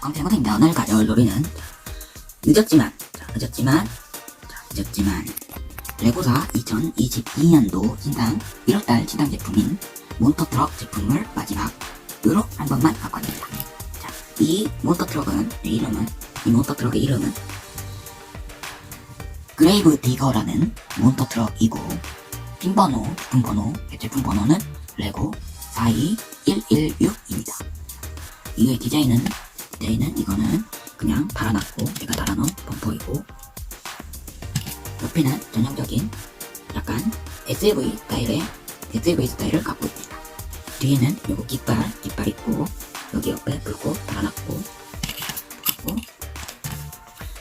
광태고생 면을 가져올 놀이는 늦었지만 자, 늦었지만 자, 늦었지만 레고사 2022년도 신상 1월달 신상 제품인 몬터트럭 제품을 마지막으로 한 번만 갖고 왔습니다. 자, 이 몬터트럭은 이 이름은 이 몬터트럭의 이름은 그레이브 디거라는 몬터트럭이고 핀번호, 제품 번호, 제품 번호는 레고 42116입니다. 이의 디자인은 디자인은 이거는 그냥 달아놨고 제가 달아놓은 범퍼이고 옆에는 전형적인 약간 SUV 스타일의 SUV 스타일을 갖고 있습니다. 뒤에는 요거 깃발 깃발 있고 여기 옆에 불꽃 달아놨고 그리고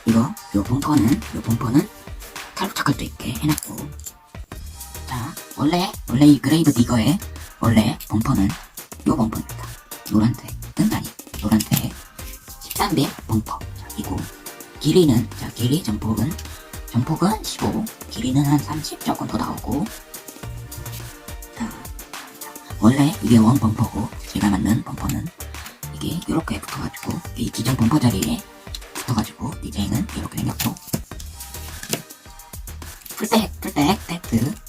이거 요 범퍼는 요 범퍼는 탈부착할 수 있게 해놨고 자 원래 원래 이 그레이브 디거의 원래 범퍼는 요 범퍼입니다. 노란색은 아니 노란색 13배 범퍼 자, 이고 길이는 자 길이 전폭은 전폭은 15 길이는 한 30 조금 더 나오고. 자, 자, 원래 이게 원 범퍼고 제가 만든 범퍼는 이게 이렇게 붙어가지고 이 기존 범퍼 자리에 붙어가지고 디자인은 이렇게 생겼고. 풀백 풀백 테트